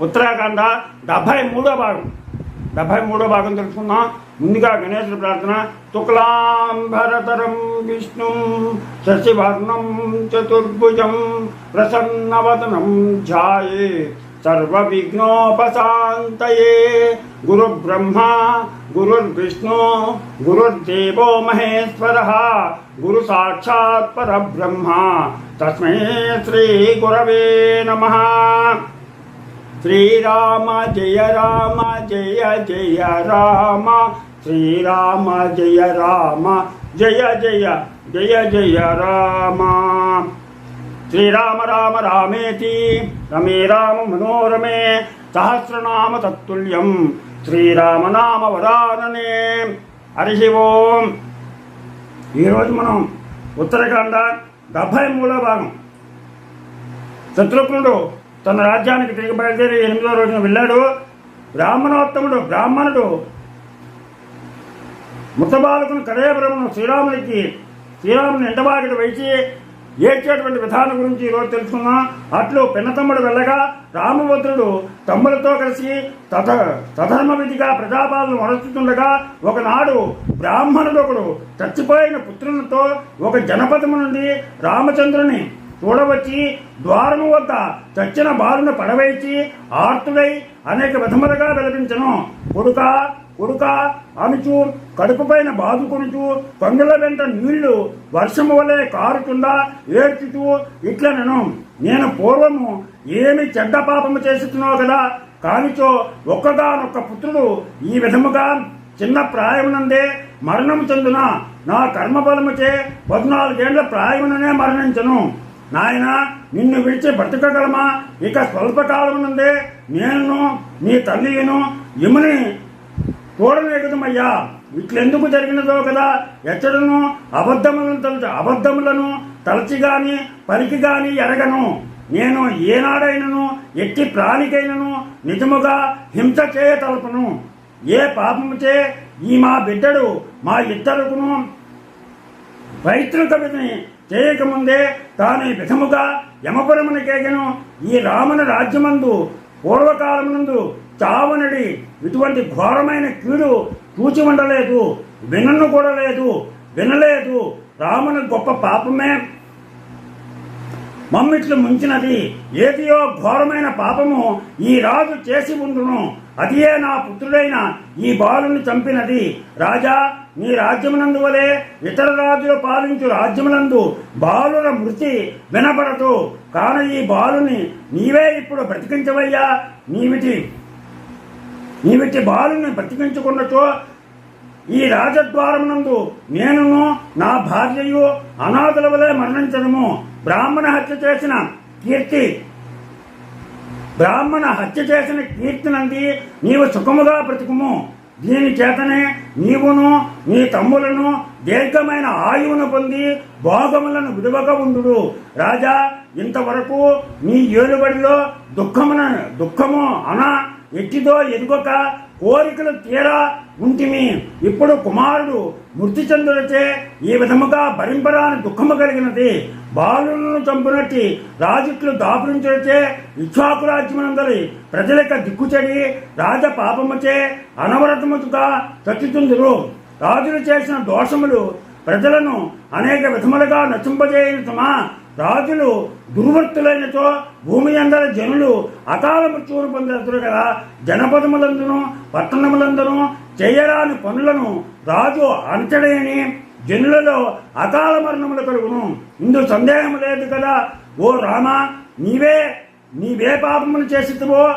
ఉత్తరాఖండ డెబ్భై మూడో భాగం డెబ్భై మూడో భాగం తెలుసుకుందాం ముందుగా గణేశుడి ప్రార్థన శుక్లాంబరతరం విష్ణు శశివర్ణం చతుర్భుజం ప్రసన్నవదనం ధ్యాయే సర్వవిఘ్నోపశాంతయే గురుబ్రహ్మ గురుర్విష్ణు గురుర్దేవో మహేశ్వర గురు సాక్షాత్ పరబ్రహ్మ తస్మై శ్రీ గురవే నమ శ్రీరామ జయ రామ జయ జయ రామ శ్రీరామ జయ రామ జయ జయ జయ జయ రామ. శ్రీరామ రామ రామేతి రమే రామ మనోరమే సహస్రనామ తత్తుల్యం శ్రీరామ నామ వరాననే. హరి ఓం. ఈరోజు మనం ఉత్తరాఖండ డెబ్భై మూడో భాగం. శత్రుఘ్నుడు తన రాజ్యానికి తిరిగి బయలుదేరి ఎనిమిదో రోజున వెళ్ళాడు. బ్రాహ్మణోత్తముడు బ్రాహ్మణుడు ముత్తబాలకును కడయబ్రహ్మను శ్రీరామునికి శ్రీరాముని ఎంటబాగిట వేసి ఏడ్చేటువంటి విధానం గురించి ఈరోజు తెలుసుకున్నాం అట్లు పిన్నతమ్ముడు వెళ్ళగా రామభద్రుడు తమ్ములతో కలిసి తథ తధర్మ విధిగా ప్రజాపాలను వరచుతుండగా ఒకనాడు బ్రాహ్మణుడు ఒకడు చచ్చిపోయిన పుత్రులతో ఒక జనపదము నుండి రామచంద్రుని చూడవచ్చి ద్వారము వద్ద చచ్చిన బాలును పడవేచి ఆర్తుడై అనేక విధములుగా విలపించను. కొడుక కొడుక అనుచు కడుపు పైన బాదుకొనుచు కొంగల వెంట నీళ్ళు వర్షము వలె కారుచుండా ఏడ్చుచు ఇట్లనను. నేను పూర్వము ఏమి చెడ్డ పాపము చేస్తున్నావు కదా కానిచో ఒక్కగానొక్క పుత్రుడు ఈ విధముగా చిన్న ప్రాయమునందే మరణం చెందున. నా కర్మబలముచే పద్నాలుగేళ్ళ ప్రాయముననే మరణించను. నాయన నిన్ను విడిచి బ్రతకగలమా? ఇక స్వల్పకాలం నుండే నేను నీ తల్లిను ఇముని చూడలేగుదమయ్యా ఇట్లెందుకు జరిగినదో కదా ఎచ్చడను అబద్ధములను తలచు అబద్ధములను తలచి గాని పలికి గాని ఎరగను. నేను ఏనాడైనను ఎట్టి ప్రాణికైనను నిజముగా హింస చేయ తలపను. ఏ పాపముచే ఈ మా బిడ్డడు మా ఇద్దరుకును పైతృకవిని చేయకముందే తాను ఈ విధముగా యమపురమునికేగను ఈ రాముని రాజ్యమందు పూర్వకాలమునందు చావనడి ఇటువంటి ఘోరమైన కీడు చూచి ఉండలేదు వినను కూడా లేదు వినలేదు. రాముని గొప్ప పాపమే. మమ్మిట్లు ముంచినది ఏదియో ఘోరమైన పాపము ఈ రాజు చేసి ఉండును. అదియే నా పుత్రుడైన ఈ బాలుని చంపినది. రాజా నీ రాజ్యమునందు వలె ఇతర రాజులు పాలించు రాజ్యమునందు బాలుల మృతి వినపడదు కాన ఈ బాలుని నీవే ఇప్పుడు బ్రతికించవయ్యా. నీవిటి నీవిటి బాలుని బ్రతికించుకున్నచో ఈ రాజద్వారమునందు నేనును నా భార్యయు అనాథుల వలె మరణించడము బ్రాహ్మణ హత్య చేసిన కీర్తి బ్రాహ్మణ హత్య చేసిన కీర్తినంది నీవు సుఖముగా బ్రతుకుము. దీని చేతనే నీవును నీ తమ్ములను దీర్ఘమైన ఆయువును పొంది భోగములను విడువక ఉండు రాజా ఇంతవరకు నీ ఏలుబడిలో దుఃఖమున దుఃఖము అన ఎట్టిదో ఎదుగక కోరికలు తీరా ఉంటిమి. ఇప్పుడు కుమారుడు మృతి చెందులచే ఈ విధముగా భరింపరాని దుఃఖము కలిగినది. బాలులను చంపునట్టి రాజుట్లు దాపురించే ఇక్ష్వాకు రాజ్యమునందరి ప్రజలక దిక్కుచెడి రాజ పాపముచే అనవరతముగా చచ్చుతుందురు రాజులు చేసిన దోషములు ప్రజలను అనేక విధములుగా నచింపజేయుతమా రాజులు దుర్వృత్తులైనతో భూమి అందరి జనులు అకాల మృత్యువును పొందుతారు కదా. జనపదములందును పట్టణములందును చేయరాని పనులను రాజు అంచడేని జనులలో అకాల మరణములు కలుగును. ఇందు సందేహం లేదు కదా. ఓ రామ నీవే నీవే పాపములు చేసివో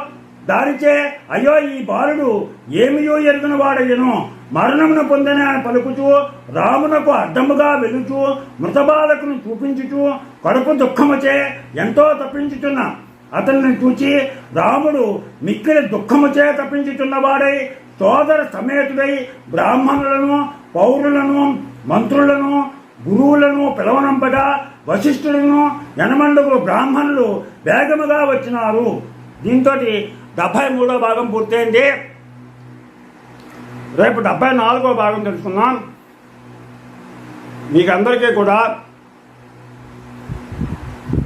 దానిచే అయ్యో ఈ బాలుడు ఏమియో ఎరుగిన వాడయ్యను. మరణమును పొందిన పలుకుచు రామునకు అడ్డముగా వెలుచు మృతబాలకును చూపించుచు కడుపు దుఃఖముచే ఎంతో తప్పించుచున్న. అతన్ని చూచి రాముడు మిక్కిలి దుఃఖముచే తప్పించుచున్నవాడై సోదర సమేతుడై బ్రాహ్మణులను పౌరులను మంత్రులను గురువులను పిలవనంపగా వశిష్ఠులను యనమండుగురు బ్రాహ్మణులు వేగముగా వచ్చినారు. దీంతో డెబ్బై మూడో భాగం పూర్తయింది. రేపు డెబ్బై నాలుగో భాగం తెలుసుకుందాం. మీకందరికీ కూడా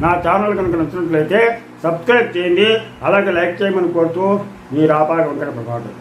నా ఛానల్ కనుక నచ్చినట్లయితే సబ్స్క్రైబ్ చేయండి అలాగే లైక్ చేయమని కోరుతూ మీ రాపాక వెంకట ప్రభాకర్.